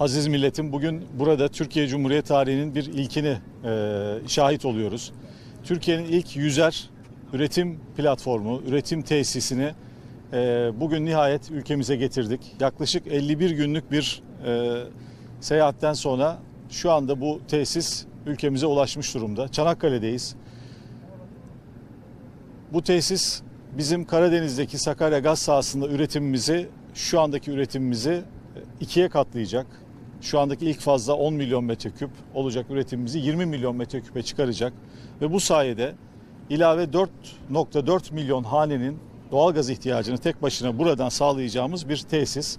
Aziz milletim bugün burada Türkiye Cumhuriyeti tarihinin bir ilkini e, şahit oluyoruz. Türkiye'nin ilk yüzer üretim platformu, üretim tesisini e, bugün nihayet ülkemize getirdik. Yaklaşık 51 günlük bir e, seyahatten sonra şu anda bu tesis ülkemize ulaşmış durumda. Çanakkale'deyiz. Bu tesis bizim Karadeniz'deki Sakarya gaz sahasında üretimimizi, şu andaki üretimimizi ikiye katlayacak. Şu andaki ilk fazla 10 milyon metreküp olacak üretimimizi 20 milyon metreküpe çıkaracak. Ve bu sayede ilave 4.4 milyon hanenin doğalgaz ihtiyacını tek başına buradan sağlayacağımız bir tesis.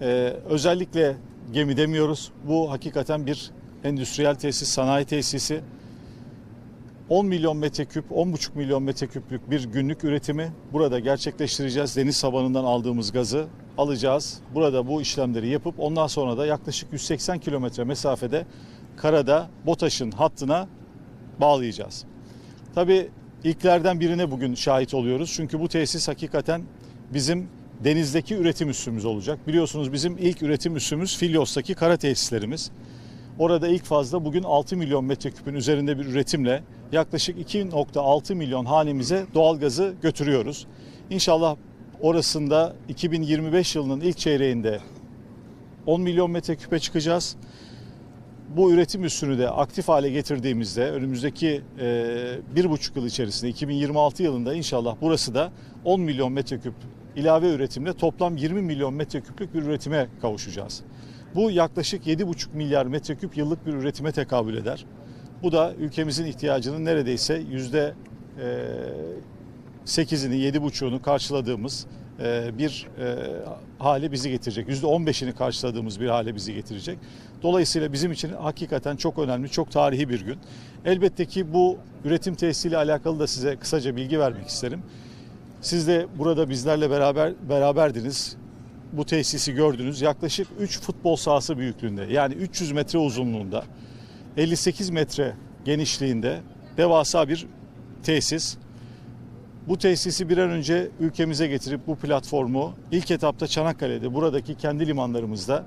Ee, özellikle gemi demiyoruz. Bu hakikaten bir endüstriyel tesis, sanayi tesisi. 10 milyon metreküp, 10,5 milyon metreküplük bir günlük üretimi burada gerçekleştireceğiz. Deniz tabanından aldığımız gazı alacağız. Burada bu işlemleri yapıp ondan sonra da yaklaşık 180 kilometre mesafede karada BOTAŞ'ın hattına bağlayacağız. Tabii ilklerden birine bugün şahit oluyoruz. Çünkü bu tesis hakikaten bizim denizdeki üretim üssümüz olacak. Biliyorsunuz bizim ilk üretim üssümüz Filyos'taki kara tesislerimiz. Orada ilk fazla bugün 6 milyon metreküpün üzerinde bir üretimle yaklaşık 2.6 milyon hanemize doğalgazı götürüyoruz. İnşallah orasında 2025 yılının ilk çeyreğinde 10 milyon metreküpe çıkacağız. Bu üretim üssünü de aktif hale getirdiğimizde önümüzdeki e, bir buçuk yıl içerisinde 2026 yılında inşallah burası da 10 milyon metreküp ilave üretimle toplam 20 milyon metreküplük bir üretime kavuşacağız. Bu yaklaşık 7,5 milyar metreküp yıllık bir üretime tekabül eder. Bu da ülkemizin ihtiyacının neredeyse yüzde 8'ini, 7,5'unu karşıladığımız e, bir e, hale bizi getirecek. Yüzde 15'ini karşıladığımız bir hale bizi getirecek. Dolayısıyla bizim için hakikaten çok önemli, çok tarihi bir gün. Elbette ki bu üretim tesisiyle alakalı da size kısaca bilgi vermek isterim. Siz de burada bizlerle beraber beraberdiniz bu tesisi gördünüz. Yaklaşık 3 futbol sahası büyüklüğünde yani 300 metre uzunluğunda 58 metre genişliğinde devasa bir tesis. Bu tesisi bir an önce ülkemize getirip bu platformu ilk etapta Çanakkale'de buradaki kendi limanlarımızda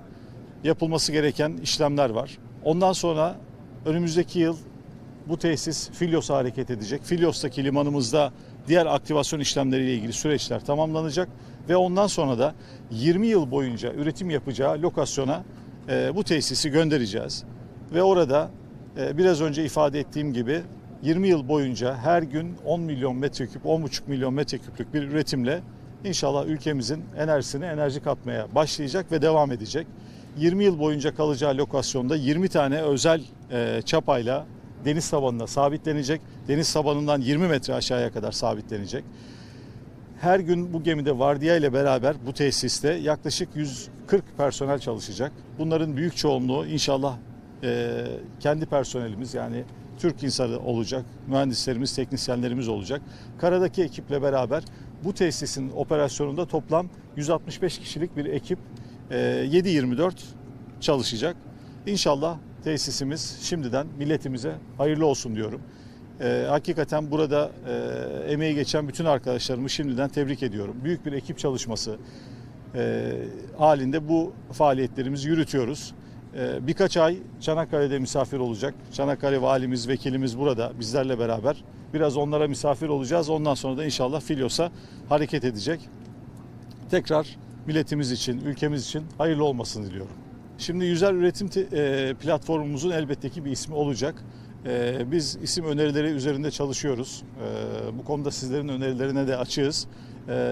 yapılması gereken işlemler var. Ondan sonra önümüzdeki yıl bu tesis Filyos'a hareket edecek. Filyos'taki limanımızda diğer aktivasyon işlemleriyle ilgili süreçler tamamlanacak ve ondan sonra da 20 yıl boyunca üretim yapacağı lokasyona e, bu tesisi göndereceğiz. Ve orada e, biraz önce ifade ettiğim gibi 20 yıl boyunca her gün 10 milyon metreküp, 10,5 milyon metreküplük bir üretimle inşallah ülkemizin enerjisine enerji katmaya başlayacak ve devam edecek. 20 yıl boyunca kalacağı lokasyonda 20 tane özel e, çapayla deniz tabanına sabitlenecek. Deniz tabanından 20 metre aşağıya kadar sabitlenecek. Her gün bu gemide vardiya ile beraber bu tesiste yaklaşık 140 personel çalışacak. Bunların büyük çoğunluğu inşallah e, kendi personelimiz yani Türk insanı olacak, mühendislerimiz, teknisyenlerimiz olacak. Karadaki ekiple beraber bu tesisin operasyonunda toplam 165 kişilik bir ekip e, 7-24 çalışacak. İnşallah tesisimiz şimdiden milletimize hayırlı olsun diyorum. Ee, hakikaten burada e, emeği geçen bütün arkadaşlarımı şimdiden tebrik ediyorum. Büyük bir ekip çalışması e, halinde bu faaliyetlerimizi yürütüyoruz. E, birkaç ay Çanakkale'de misafir olacak. Çanakkale valimiz, vekilimiz burada bizlerle beraber. Biraz onlara misafir olacağız. Ondan sonra da inşallah Filyos'a hareket edecek. Tekrar milletimiz için, ülkemiz için hayırlı olmasını diliyorum. Şimdi Yüzer Üretim e, platformumuzun elbette ki bir ismi olacak. E, Biz isim önerileri üzerinde çalışıyoruz. E, Bu konuda sizlerin önerilerine de açığız.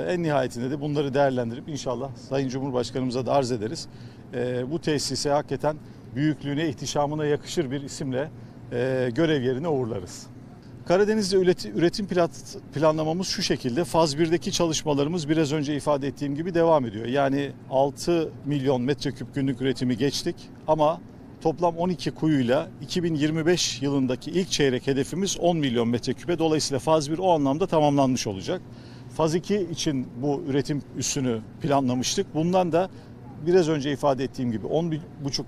En nihayetinde de bunları değerlendirip inşallah Sayın Cumhurbaşkanımıza da arz ederiz. Bu tesise hakikaten büyüklüğüne, ihtişamına yakışır bir isimle görev yerine uğurlarız. Karadeniz'de üreti- üretim planlamamız şu şekilde. Faz 1'deki çalışmalarımız biraz önce ifade ettiğim gibi devam ediyor. Yani 6 milyon metreküp günlük üretimi geçtik ama toplam 12 kuyuyla 2025 yılındaki ilk çeyrek hedefimiz 10 milyon metreküpe. Dolayısıyla faz 1 o anlamda tamamlanmış olacak. Faz 2 için bu üretim üssünü planlamıştık. Bundan da biraz önce ifade ettiğim gibi 10,5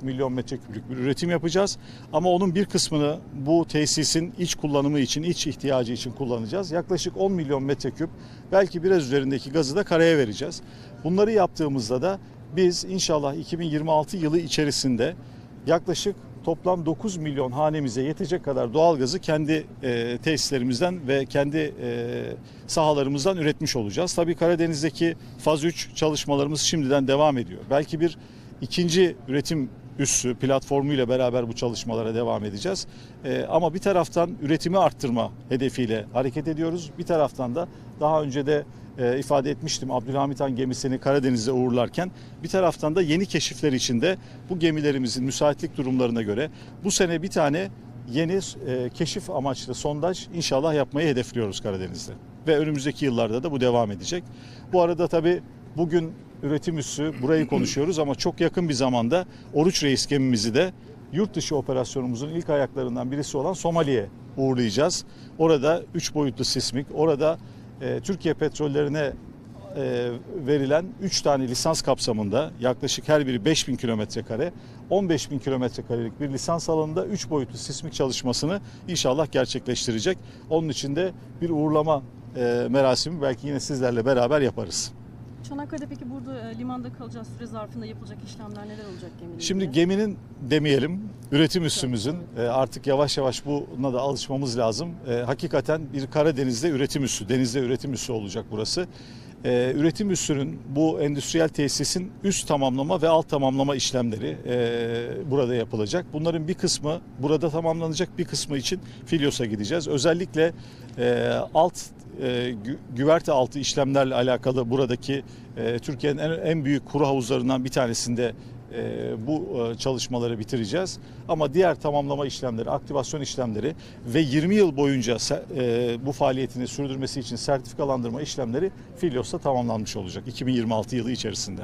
milyon metreküplük bir üretim yapacağız. Ama onun bir kısmını bu tesisin iç kullanımı için, iç ihtiyacı için kullanacağız. Yaklaşık 10 milyon metreküp belki biraz üzerindeki gazı da karaya vereceğiz. Bunları yaptığımızda da biz inşallah 2026 yılı içerisinde yaklaşık toplam 9 milyon hanemize yetecek kadar doğalgazı kendi e, tesislerimizden ve kendi e, sahalarımızdan üretmiş olacağız. Tabii Karadeniz'deki faz 3 çalışmalarımız şimdiden devam ediyor. Belki bir ikinci üretim üssü platformuyla beraber bu çalışmalara devam edeceğiz. E, ama bir taraftan üretimi arttırma hedefiyle hareket ediyoruz. Bir taraftan da daha önce de e, ifade etmiştim Abdülhamit Han gemisini Karadeniz'de uğurlarken bir taraftan da yeni keşifler içinde bu gemilerimizin müsaitlik durumlarına göre bu sene bir tane yeni e, keşif amaçlı sondaj inşallah yapmayı hedefliyoruz Karadeniz'de. Ve önümüzdeki yıllarda da bu devam edecek. Bu arada tabii bugün üretim üssü burayı konuşuyoruz ama çok yakın bir zamanda Oruç Reis gemimizi de yurt dışı operasyonumuzun ilk ayaklarından birisi olan Somali'ye uğurlayacağız. Orada 3 boyutlu sismik, orada e, Türkiye petrollerine e, verilen 3 tane lisans kapsamında yaklaşık her biri 5000 kilometre kare 15 bin kilometre karelik bir lisans alanında 3 boyutlu sismik çalışmasını inşallah gerçekleştirecek. Onun için de bir uğurlama e, merasimi belki yine sizlerle beraber yaparız. Çanakkale'de peki burada e, limanda kalacağı süre zarfında yapılacak işlemler neler olacak gemiyle? Şimdi geminin demeyelim, üretim üssümüzün e, artık yavaş yavaş buna da alışmamız lazım. E, Hakikaten bir Karadeniz'de üretim üssü, denizde üretim üssü olacak burası. Üretim üssünün bu endüstriyel tesisin üst tamamlama ve alt tamamlama işlemleri e, burada yapılacak. Bunların bir kısmı burada tamamlanacak, bir kısmı için Filyos'a gideceğiz. Özellikle e, alt e, gü- güverte altı işlemlerle alakalı buradaki e, Türkiye'nin en, büyük kuru havuzlarından bir tanesinde e, bu e, çalışmaları bitireceğiz. Ama diğer tamamlama işlemleri, aktivasyon işlemleri ve 20 yıl boyunca e, bu faaliyetini sürdürmesi için sertifikalandırma işlemleri Filyos'ta tamamlanmış olacak 2026 yılı içerisinde.